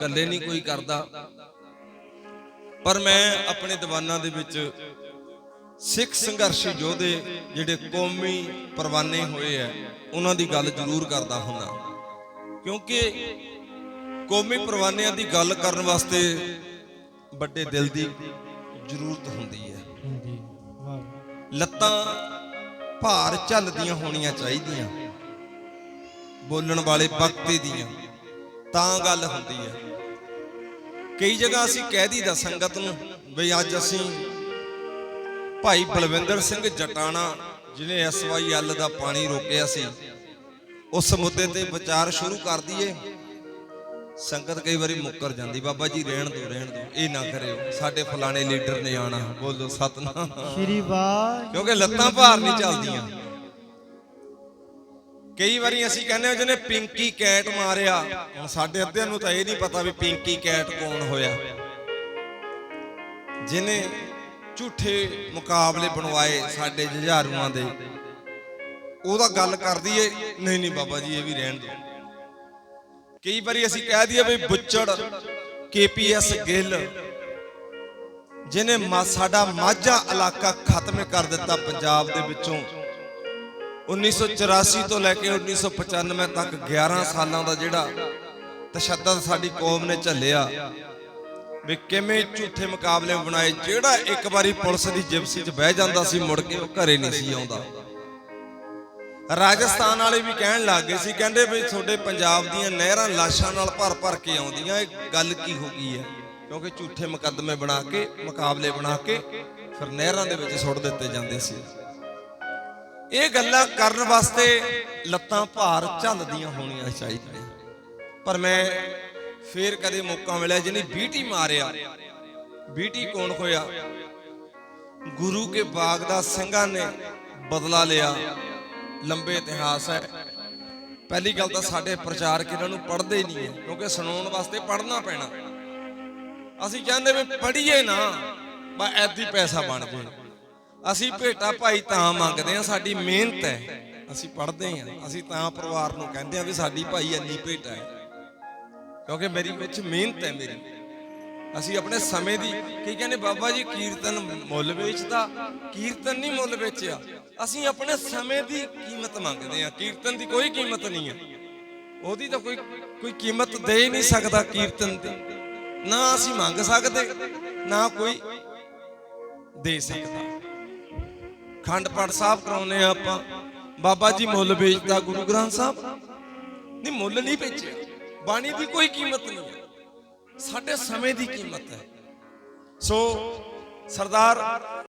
ਗੱਲੇ ਨਹੀਂ ਕੋਈ ਕਰਦਾ। ਪਰ ਮੈਂ ਆਪਣੇ ਦੀਵਾਨਾਂ ਦੇ ਵਿੱਚ ਸਿੱਖ ਸੰਘਰਸ਼ੀ ਯੋਧੇ ਜਿਹੜੇ ਕੌਮੀ ਪਰਵਾਨੇ ਹੋਏ ਆ ਉਹਨਾਂ ਦੀ ਗੱਲ ਜ਼ਰੂਰ ਕਰਦਾ ਹੁੰਦਾ। ਕਿਉਂਕਿ ਕੌਮੀ ਪਰਵਾਨਿਆਂ ਦੀ ਗੱਲ ਕਰਨ ਵਾਸਤੇ ਵੱਡੇ ਦਿਲ ਦੀ ਜ਼ਰੂਰਤ ਹੁੰਦੀ ਹੈ। ਲੱਤਾਂ ਭਾਰ ਝੱਲਦੀਆਂ ਹੋਣੀਆਂ ਚਾਹੀਦੀਆਂ। ਬੋਲਣ ਵਾਲੇ ਵਕਤੇ ਦੀਆਂ। ਤਾਂ ਗੱਲ ਹੁੰਦੀ ਹੈ। ਕਈ ਜਗ੍ਹਾ ਅਸੀਂ ਕਹਿ ਦਈਦਾ ਸੰਗਤ ਨੂੰ ਬਈ ਅੱਜ ਅਸੀਂ ਭਾਈ ਬਲਵਿੰਦਰ ਸਿੰਘ ਜਟਾਣਾ ਜਿਹਨੇ ਐਸਵਾਈਐਲ ਦਾ ਪਾਣੀ ਰੋਕਿਆ ਸੀ ਉਸ ਮੁੱਦੇ ਤੇ ਵਿਚਾਰ ਸ਼ੁਰੂ ਕਰ ਦਈਏ। ਸੰਗਤ ਕਈ ਵਾਰੀ ਮੁੱਕਰ ਜਾਂਦੀ ਬਾਬਾ ਜੀ ਰਹਿਣ ਦਿਓ ਰਹਿਣ ਦਿਓ ਇਹ ਨਾ ਕਰਿਓ। ਸਾਡੇ ਫਲਾਣੇ ਲੀਡਰ ਨੇ ਆਣਾ ਬੋਲੋ ਸਤਨਾਮ। ਸ਼੍ਰੀ ਵਾਹ ਕਿਉਂਕਿ ਲੱਤਾਂ ਭਾਰ ਨਹੀਂ ਚੱਲਦੀਆਂ। ਕਈ ਵਾਰੀ ਅਸੀਂ ਕਹਿੰਦੇ ਹਾਂ ਜਿਹਨੇ ਪਿੰਕੀ ਕੈਟ ਮਾਰਿਆ। ਹੁਣ ਸਾਡੇ ਅੱਧਿਆਂ ਨੂੰ ਤਾਂ ਇਹ ਨਹੀਂ ਪਤਾ ਵੀ ਪਿੰਕੀ ਕੈਟ ਕੌਣ ਹੋਇਆ। ਜਿਹਨੇ ਝੂਠੇ ਮੁਕਾਬਲੇ ਬਣਵਾਏ ਸਾਡੇ ਜੁਝਾਰੂਆਂ ਦੇ। ਉਹਦਾ ਗੱਲ ਕਰਦੀ ਏ, ਨਹੀਂ ਨਹੀਂ ਬਾਬਾ ਜੀ, ਇਹ ਵੀ ਰਹਿਣ ਦਿਓ। ਕਈ ਵਾਰੀ ਅਸੀਂ ਕਹਿ ਦਈਏ ਵੀ ਬੁੱਚੜ, ਕੇਪੀਐਸ ਗਿੱਲ, ਜਿਹਨੇ ਮਾ- ਸਾਡਾ ਮਾਝਾ ਇਲਾਕਾ ਖਤਮ ਕਰ ਦਿੱਤਾ ਪੰਜਾਬ ਦੇ ਵਿੱਚੋਂ। 1984 ਤੋਂ ਲੈ ਕੇ 1995 ਤੱਕ 11 ਸਾਲਾਂ ਦਾ ਜਿਹੜਾ ਤਸ਼ੱਦਦ ਸਾਡੀ ਕੌਮ ਨੇ ਝੱਲਿਆ, ਵੀ ਕਿਵੇਂ ਝੂਠੇ ਮੁਕਾਬਲੇ ਬਣਾਏ, ਜਿਹੜਾ ਇੱਕ ਵਾਰੀ ਪੁਲਿਸ ਦੀ ਜਿਪਸੀ 'ਚ ਬਹਿ ਜਾਂਦਾ ਸੀ, ਮੁੜ ਕੇ ਉਹ ਘਰੇ ਨਹੀਂ ਸੀ ਆਉਂਦਾ। ਰਾਜਸਥਾਨ ਵਾਲੇ ਵੀ ਕਹਿਣ ਲੱਗ ਗਏ ਸੀ, ਕਹਿੰਦੇ ਵੀ ਤੁਹਾਡੇ ਪੰਜਾਬ ਦੀਆਂ ਨਹਿਰਾਂ ਲਾਸ਼ਾਂ ਨਾਲ ਭਰ ਭਰ ਕੇ ਆਉਂਦੀਆਂ, ਇਹ ਗੱਲ ਕੀ ਹੋ ਗਈ ਹੈ? ਕਿਉਂਕਿ ਝੂਠੇ ਮੁਕੱਦਮੇ ਬਣਾ ਕੇ, ਮੁਕਾਬਲੇ ਬਣਾ ਕੇ ਫਿਰ ਨਹਿਰਾਂ ਦੇ ਵਿੱਚ ਸੁੱਟ ਦਿੱਤੇ ਜਾਂਦੇ ਸੀ। ਇਹ ਗੱਲਾਂ ਕਰਨ ਵਾਸਤੇ ਲੱਤਾਂ ਭਾਰ ਝੱਲਦੀਆਂ ਹੋਣੀਆਂ ਚਾਹੀਦੀਆਂ। ਪਰ ਮੈਂ ਫੇਰ ਕਦੇ ਮੌਕਾ ਮਿਲਿਆ ਜਿਹਨੇ ਬੀਟੀ ਮਾਰਿਆ। ਬੀਟੀ ਕੌਣ ਹੋਇਆ? ਗੁਰੂ ਕੇ ਬਾਗ ਦਾ ਸਿੰਘਾਂ ਨੇ ਬਦਲਾ ਲਿਆ। ਲੰਬੇ ਇਤਿਹਾਸ ਹੈ। ਪਹਿਲੀ ਗੱਲ ਤਾਂ ਸਾਡੇ ਪ੍ਰਚਾਰਕ ਇਹਨਾਂ ਨੂੰ ਪੜ੍ਹਦੇ ਹੀ ਨਹੀਂ ਹੈ, ਕਿਉਂਕਿ ਸੁਣਾਉਣ ਵਾਸਤੇ ਪੜ੍ਹਨਾ ਪੈਣਾ। ਅਸੀਂ ਚਾਹੁੰਦੇ ਵੀ ਪੜ੍ਹੀਏ ਨਾ ਬਾ ਐਦੀ ਪੈਸਾ ਬਣ ਜੇ ਅਸੀਂ ਭੇਟਾ ਭਾਈ ਤਾਂ ਮੰਗਦੇ ਆ ਸਾਡੀ ਮਿਹਨਤ ਹੈ। ਅਸੀਂ ਪੜ੍ਹਦੇ ਹਾਂ। ਅਸੀਂ ਤਾਂ ਪਰਿਵਾਰ ਨੂੰ ਕਹਿੰਦੇ ਆ ਵੀ ਸਾਡੀ ਭਾਈ ਇੰਨੀ ਭੇਟਾ ਹੈ। ਕਿਉਂਕਿ ਮੇਰੀ ਵਿੱਚ ਮਿਹਨਤ ਹੈ ਮੇਰੀ। ਅਸੀਂ ਆਪਣੇ ਸਮੇਂ ਦੀ ਕੀ ਕਹਿੰਦੇ ਬਾਬਾ ਜੀ, ਕੀਰਤਨ ਮੁੱਲ ਵੇਚਦਾ, ਕੀਰਤਨ ਨਹੀਂ ਮੁੱਲ ਵੇਚਿਆ। ਅਸੀਂ ਆਪਣੇ ਸਮੇਂ ਦੀ ਕੀਮਤ ਮੰਗਦੇ ਆ ਕੀਰਤਨ ਦੀ ਕੋਈ ਕੀਮਤ ਨਹੀਂ ਹੈ। ਉਹਦੀ ਤਾਂ ਕੋਈ ਕੋਈ ਕੀਮਤ ਦੇ ਹੀ ਨਹੀਂ ਸਕਦਾ ਕੀਰਤਨ ਦੀ। ਨਾ ਅਸੀਂ ਮੰਗ ਸਕਦੇ, ਨਾ ਕੋਈ ਦੇ ਸਕਦਾ। ਖੰਡ ਪਾਠ ਸਾਹਿਬ ਕਰਾਉਨੇ ਆ ਆਪਾਂ। ਬਾਬਾ ਜੀ ਮੁੱਲ ਵੇਚਦਾ ਗੁਰੂ ਗ੍ਰੰਥ ਸਾਹਿਬ। ਨਹੀਂ, ਮੁੱਲ ਨਹੀਂ ਵੇਚਿਆ। ਬਾਣੀ ਦੀ ਕੋਈ ਕੀਮਤ ਨਹੀਂ ਹੈ। ਸਾਡੇ ਸਮੇਂ ਦੀ ਕੀਮਤ ਹੈ। ਸੋ ਸਰਦਾਰ